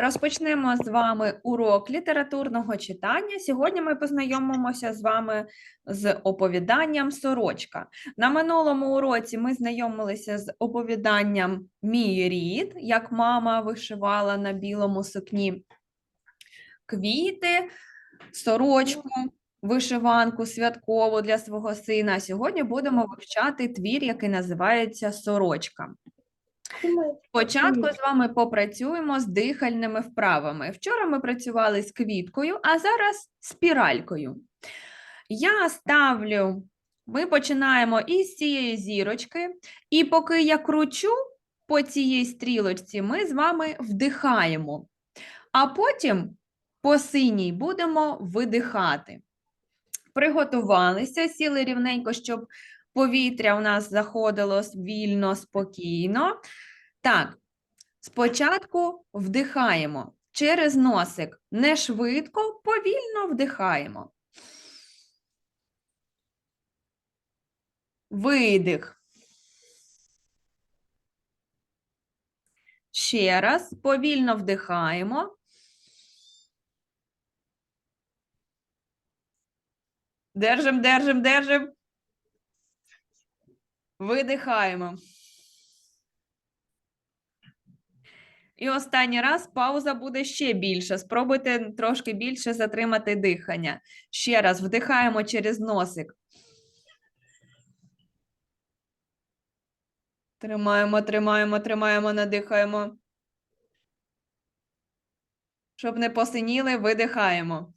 Розпочнемо з вами урок літературного читання. Сьогодні ми познайомимося з вами з оповіданням Сорочка. На минулому уроці ми знайомилися з оповіданням Мій рід, як мама вишивала на білому сукні квіти, сорочку, вишиванку святкову для свого сина. Сьогодні будемо вивчати твір, який називається Сорочка. Спочатку з вами попрацюємо з дихальними вправами. Вчора ми працювали з квіткою, а зараз спіралькою. Я ставлю, ми починаємо із цієї зірочки, і поки я кручу по цій стрілочці, ми з вами вдихаємо, а потім по синій будемо видихати. Приготувалися, сіли рівненько, щоб повітря у нас заходило вільно, спокійно. Так, спочатку вдихаємо через носик. Не швидко, повільно вдихаємо. Видих. Ще раз повільно вдихаємо. Держим, держим, держим. Видихаємо. І останній раз пауза буде ще більша. Спробуйте трошки більше затримати дихання. Ще раз вдихаємо через носик. Тримаємо, тримаємо, тримаємо, надихаємо. Щоб не посиніли, видихаємо.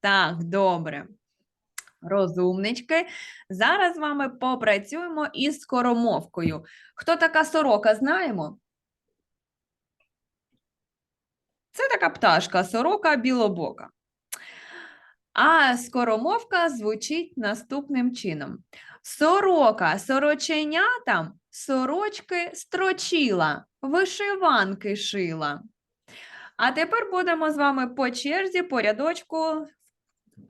Так, добре. Розумнички. Зараз з вами попрацюємо із скоромовкою. Хто така сорока, знаємо? Це така пташка, сорока білобока. А скоромовка звучить наступним чином: Сорока сороченятам сорочки строчила, вишиванки шила. А тепер будемо з вами по черзі, по рядочку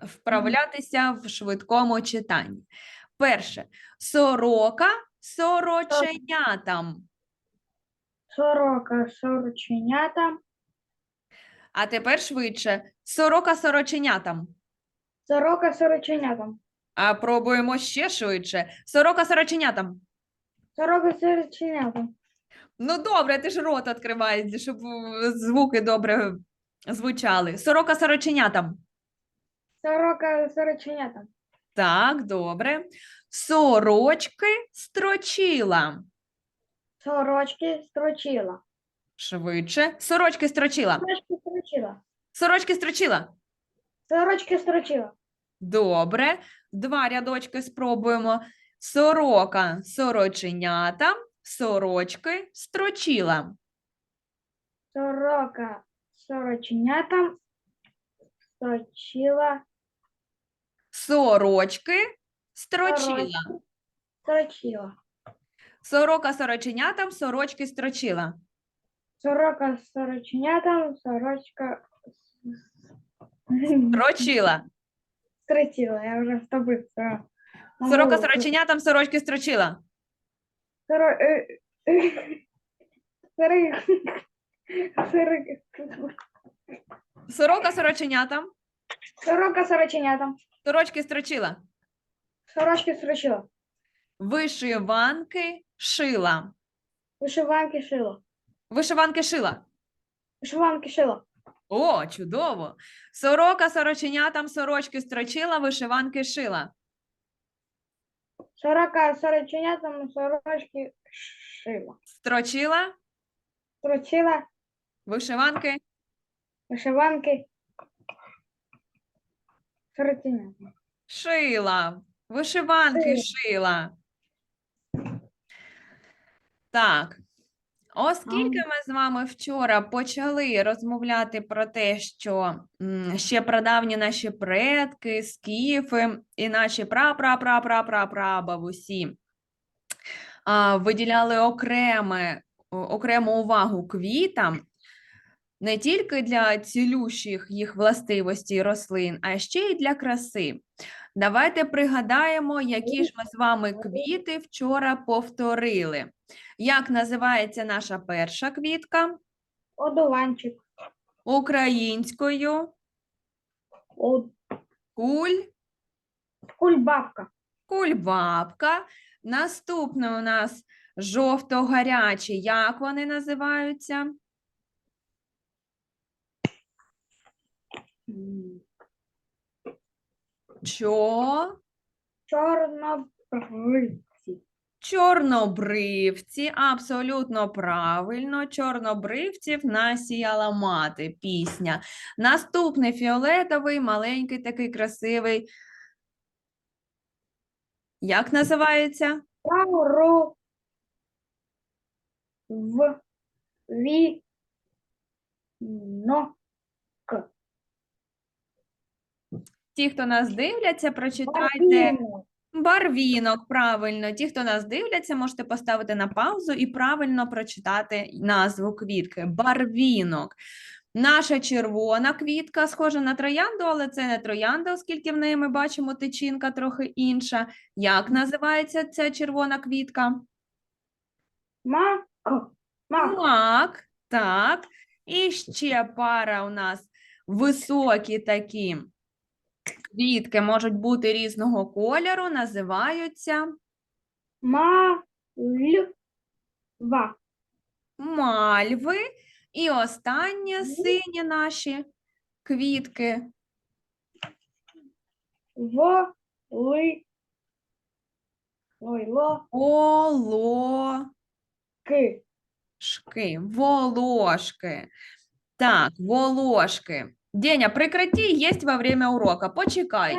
вправлятися в швидкому читанні. Перше. Сорока сороченятам. Сорока сороченята, А тепер швидше. Сорока сороченятам. сорока сороченятам, А пробуємо ще швидше. Сорока сороченятам. сорока сороченятам, Ну, добре, ти ж рот відкриваєш, щоб звуки добре звучали. Сорока сороченятам. Сорока сороченятам, Так, добре. Сорочки строчила. сорочки строчила, Швидше. Сорочки строчила. сорочки строчила, Сорочки строчила. сорочки строчила, Добре. Два рядочки спробуємо. Сорока сороченята, сорочки строчила. сорока сороченятам, строчила, Сорочки строчила. сорочки строчила, Сорока сороченятам, сорочки строчила. сорока сороченятам, сорочка Строчила. строчила, я вже втобився. Сорока сороченятам, сорочки строчила. Соро... Сори... Сори... Сорока сороченятам, Сорока сороченятам. сорочки строчила. Сорочки строчила. Вишиванки шила. Вишиванки шила. Вишиванки шила. Вишиванки шила. О, чудово! Сорока сороченятам, сорочки строчила, вишиванки шила. Сорока сороченятам сорочки шила. Строчила, Строчила вишиванки. вишиванки сороченятам. Шила, вишиванки шила. Так. Оскільки ми з вами вчора почали розмовляти про те, що ще прадавні наші предки, скіфи і наші пра-пра-пра-пра-пра-пра-бабусі виділяли окреме, окрему увагу квітам, не тільки для цілющих їх властивостей рослин, а ще й для краси. Давайте пригадаємо, які ж ми з вами квіти вчора повторили. Як називається наша перша квітка? Одуванчик. Українською Од... куль, Кульбабка. кульбабка. Наступне у нас жовто-гарячі. Як вони називаються? Чо? Чорнобривці. Чорнобривці, абсолютно правильно. Чорнобривців насіяла мати. Пісня. Наступний фіолетовий, маленький, такий красивий. Як називається? Лавро. В. Ві. Но. К. Ті, хто нас дивляться, прочитайте. Барвінок. Правильно. Ті, хто нас дивляться, можете поставити на паузу і правильно прочитати назву квітки. Барвінок. Наша червона квітка схожа на троянду, але це не троянда, оскільки в неї ми бачимо тичинка трохи інша. Як називається ця червона квітка? Мак. Мак. Мак, так. І ще пара у нас високі такі квітки можуть бути різного кольору, називаються Мальва. мальви. І останнє сині наші квітки. Воли. Волошки. Ки. Волошки. Так, волошки. Деня, прекрати есть во время урока. Почекай.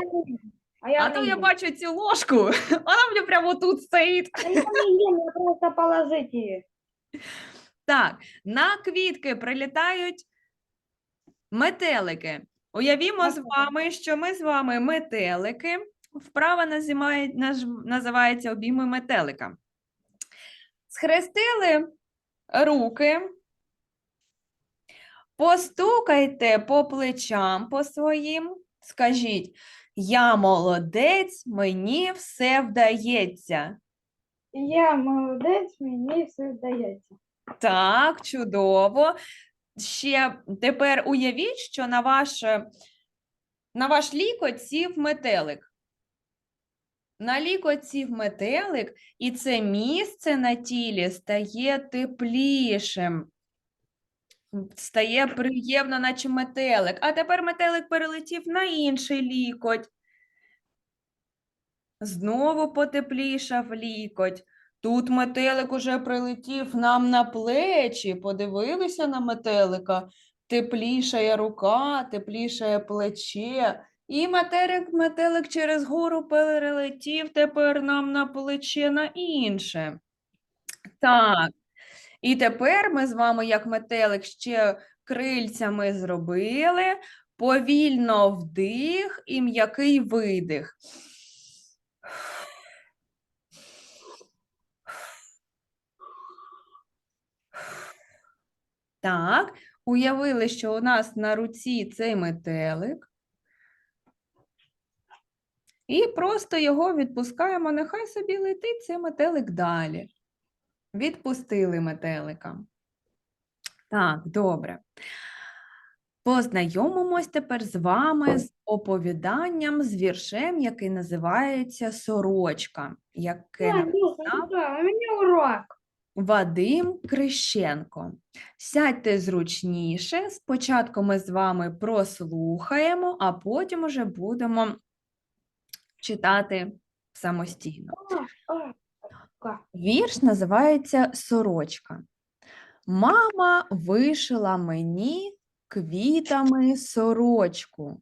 А я А то я бачу цю ложку, вона мені прямо тут стоїть. А Я не їм, я просто положить її. Так, на квітки прилітають метелики. Уявімо з вами, що ми з вами метелики. Вправа називає- називається обійми метелика. Схрестили руки, постукайте по плечам по своїм, скажіть, я молодець, мені все вдається. Я молодець, мені все вдається. Так, чудово. Ще тепер уявіть, що на ваш, на ваш лікоть сів метелик. На лікоть сів метелик, і це місце на тілі стає теплішим. Стає приємно, наче метелик. А тепер метелик перелетів на інший лікоть. Знову потеплішав лікоть. Тут метелик уже прилетів нам на плечі. Подивилися на метелика. Теплішає рука, теплішає плече. І метелик, метелик через гору перелетів тепер нам на плече на інше. Так. І тепер ми з вами, як метелик, ще крильцями зробили. Повільно вдих і м'який видих. Так, уявили, що у нас на руці цей метелик. І просто його відпускаємо, нехай собі летить цей метелик далі. Відпустили метелика. Так, добре. Познайомимось тепер з вами з оповіданням, з віршем, який називається Сорочка, яке урок. Вадим Крищенко. Сядьте зручніше. Спочатку ми з вами прослухаємо, а потім уже будемо читати самостійно. Вірш називається Сорочка. Мама вишила мені квітами сорочку.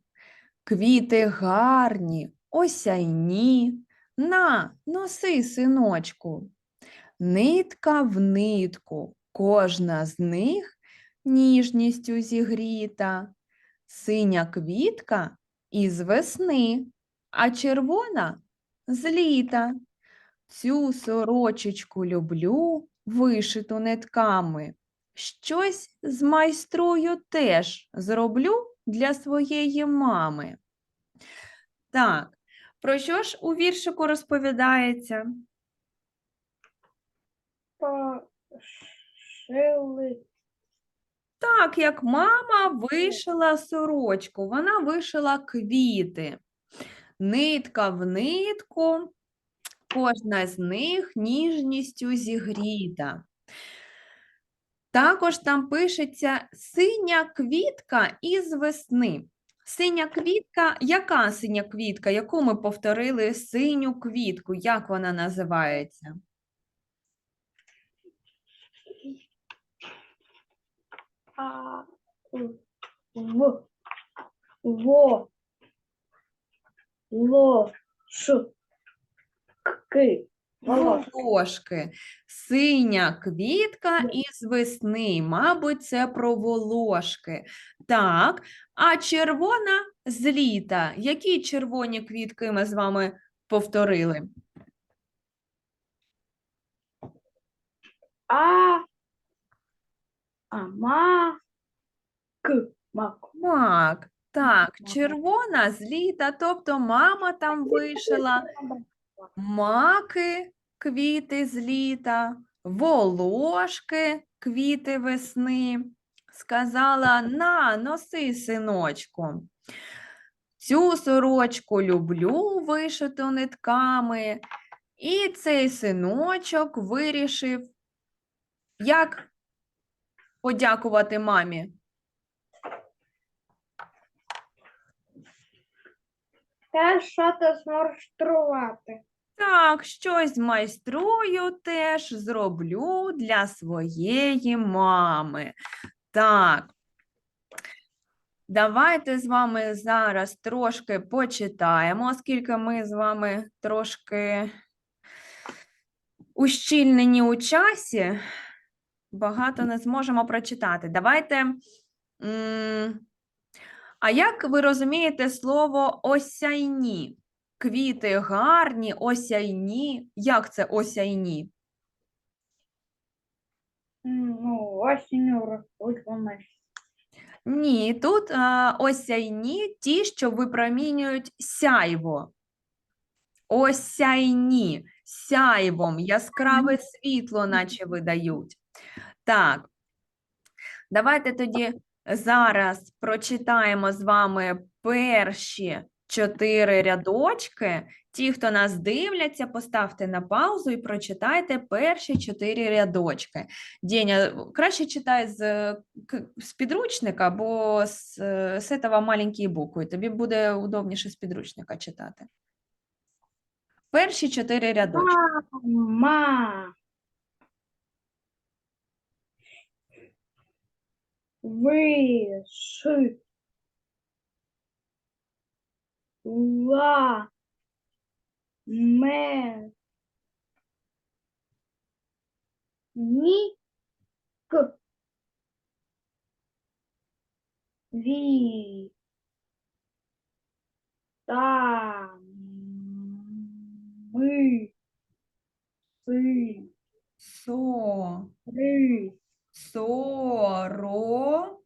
Квіти гарні, осяйні. На, носи, синочку. Нитка в нитку, кожна з них ніжністю зігріта. Синя квітка із весни, а червона з літа. Цю сорочечку люблю, вишиту нитками. Щось змайструю теж зроблю для своєї мами. Так, Про що ж у віршику розповідається? Пошили. Так, як мама вишила сорочку, вона вишила квіти. Нитка в нитку, кожна з них ніжністю зігріта. Також там пишеться синя квітка із весни. Синя квітка, яка синя квітка, яку ми повторили синю квітку, як вона називається? А, в, во, ло, ш, волошки. Волошки. Синя квітка із весни. Мабуть, це про волошки. Так, а червона з літа. Які червоні квітки ми з вами повторили? А, а, ма, к, мак. Мак. Так, червона з літа, тобто мама там вишила маки, квіти з літа, волошки, квіти весни. Сказала: на, носи, синочку. Цю сорочку люблю вишиту нитками. І цей синочок вирішив, як подякувати мамі. Те, що ти зморштрувати. Так, щось майструю теж зроблю для своєї мами. Так. Давайте з вами зараз трошки почитаємо, оскільки ми з вами трошки ущільнені у часі, багато не зможемо прочитати. Давайте. А як ви розумієте слово осяйні? Квіти гарні, осяйні. Як це осяйні? Ну, осінню ростуть вони. Ні, тут а, осяйні ті, що випромінюють сяйво. Осяйні, сяйвом, яскраве світло, наче видають. Так, давайте тоді зараз прочитаємо з вами перші чотири рядочки. Ті, хто нас дивляться, поставте на паузу і прочитайте перші чотири рядочки. Деня, краще читай з, з підручника, бо з, з этого маленькі букви. Тобі буде удобніше з підручника читати. Перші чотири рядочки. Ма. Виши. Ла. Ме. Ні. К. Ві. Та. Ми. Си. Со, Ри. Соро,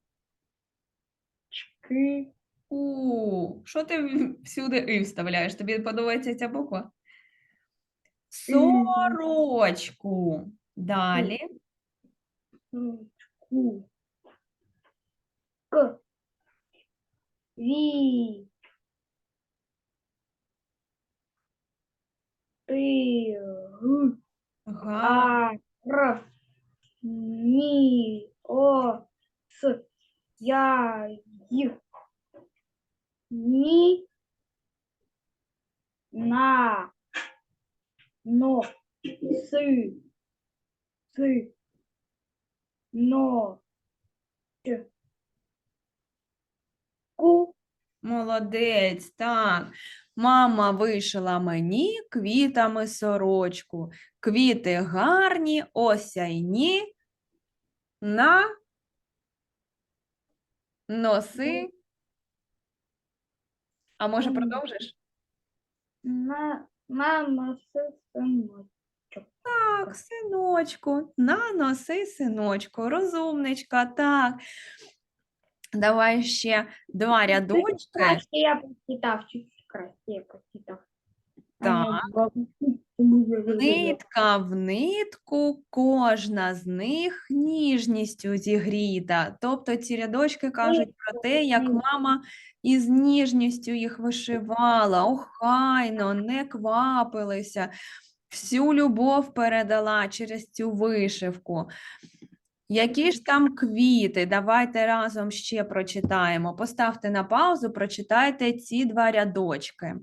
Ки. у. Що ти всюди і вставляєш? Тобі подобається ця буква? Сорочку. Далі. Ку. К. Ві. Ти. Г. Га. Ні. О. С. Я. Й. Ні. На. Но. Си. Си. Но. Ч. Ку. Молодець, так. Мама вишила мені квітами сорочку. Квіти гарні, осяйні, на носи. А може продовжиш? На. Носи. Синочок. Так, синочку, на носи, синочку, розумничка, так. Давай ще два рядочки. Краще я прочитав, чуть краще я прочитав. Так. Нитка в нитку, кожна з них ніжністю зігріта. Тобто ці рядочки кажуть про те, як мама із ніжністю їх вишивала, охайно, не квапилися, всю любов передала через цю вишивку. Які ж там квіти? Давайте разом ще прочитаємо. Поставте на паузу, прочитайте ці два рядочки.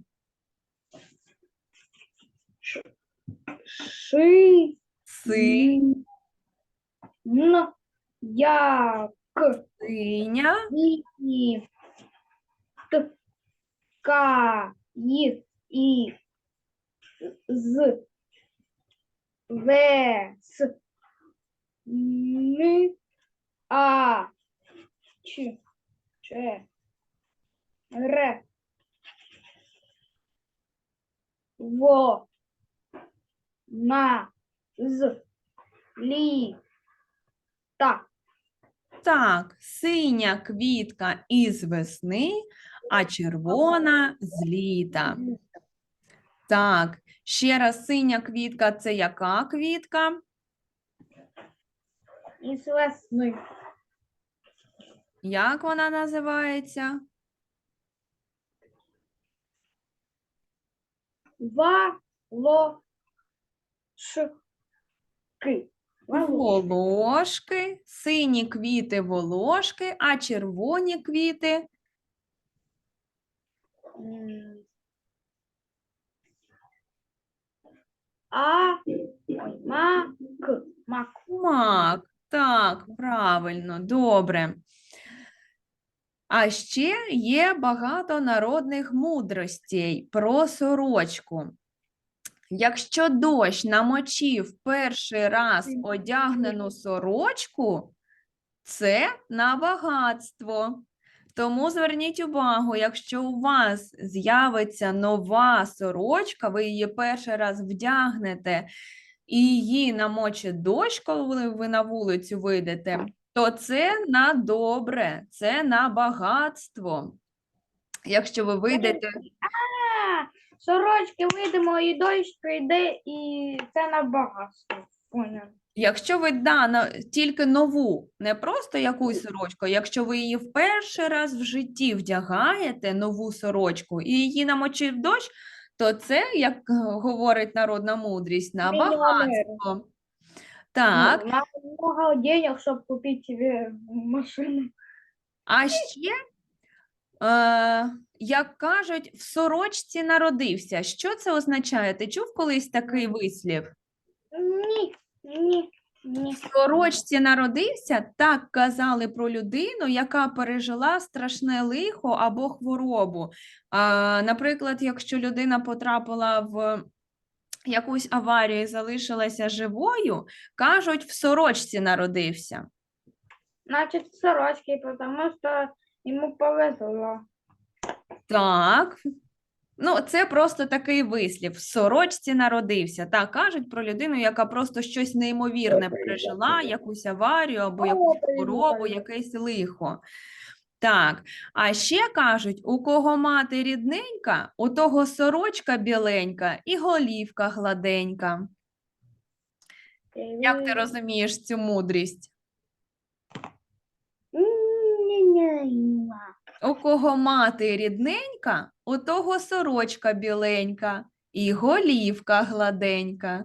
Ши. Си, Н. Як. синя, І. Т. К. І. І. З. В. С. Н. А. Ч. Ч. Р. Во. На. З. Лі. Та. Так, синя квітка із весни, а червона з літа. Так, ще раз синя квітка це яка квітка? Із весни. Як вона називається? Волошки. Волошки. Волошки, сині квіти волошки, а червоні квіти А. Мак. Мак. мак. Так, правильно, добре. А ще є багато народних мудростей про сорочку. Якщо дощ намочив перший раз одягнену сорочку, це на багатство. Тому зверніть увагу, якщо у вас з'явиться нова сорочка, ви її перший раз вдягнете і її намочить дощ, коли ви на вулицю вийдете, то це на добре, це на багатство. Якщо ви вийдете А, сорочки видимо, і дощ прийде, і це на багатство. Понял. Якщо ви да, на, тільки нову, не просто якусь сорочку, якщо ви її в перший раз в житті вдягаєте нову сорочку і її намочив дощ, то це, як е, говорить народна мудрість, на багатство. Так, надо много денег, щоб купити собі машину. а ще, е, як кажуть, в сорочці народився. Що це означає? Ти чув колись такий вислів? Ні, ні, сорочці народився, так казали про людину, яка пережила страшне лихо або хворобу. А, наприклад, якщо людина потрапила в якусь аварію і залишилася живою, кажуть, в сорочці народився. Значить, сорочки, тому що йому повезло. Так. Ну, це просто такий вислів. В сорочці народився. Так кажуть про людину, яка просто щось неймовірне пережила, якусь аварію або якусь хворобу, якесь лихо. Так, а ще кажуть, у кого мати рідненька, у того сорочка біленька і голівка гладенька. Як ти розумієш цю мудрість? У кого мати рідненька, у того сорочка біленька і голівка гладенька.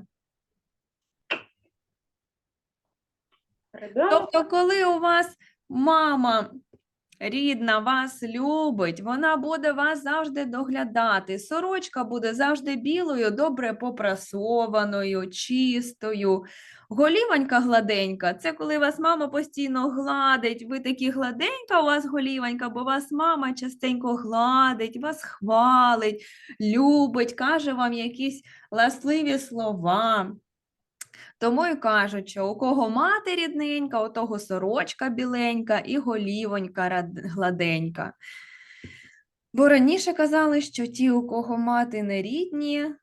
Тобто, коли у вас мама рідна вас любить, вона буде вас завжди доглядати. Сорочка буде завжди білою, добре попрасованою, чистою. Голівонька гладенька це коли вас мама постійно гладить. Ви такі гладенька у вас голівонька, бо вас мама частенько гладить, вас хвалить, любить, каже вам якісь ласливі слова. Тому й кажуть, що у кого мати рідненька, у того сорочка біленька і голівонька гладенька. Бо раніше казали, що ті, у кого мати не рідні,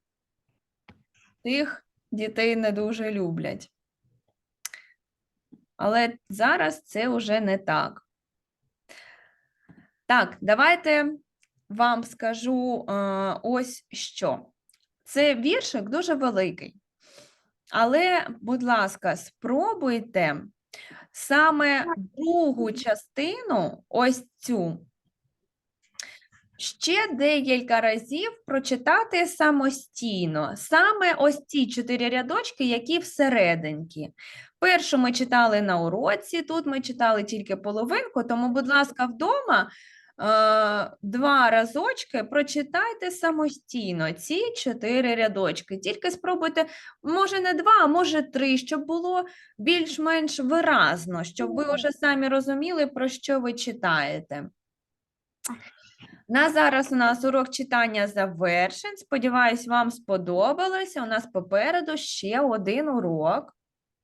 тих дітей не дуже люблять. Але зараз це вже не так. Так, давайте вам скажу е, ось що. Це віршик дуже великий. Але, будь ласка, спробуйте саме другу частину, ось цю, ще декілька разів прочитати самостійно. Саме ось ці чотири рядочки, які всерединки. Першу ми читали на уроці, тут ми читали тільки половинку, тому, будь ласка, вдома два разочки прочитайте самостійно ці чотири рядочки. Тільки спробуйте, може, не два, а може три, щоб було більш-менш виразно, щоб ви вже самі розуміли, про що ви читаєте. На зараз у нас урок читання завершен. Сподіваюсь, вам сподобалося. У нас попереду ще один урок.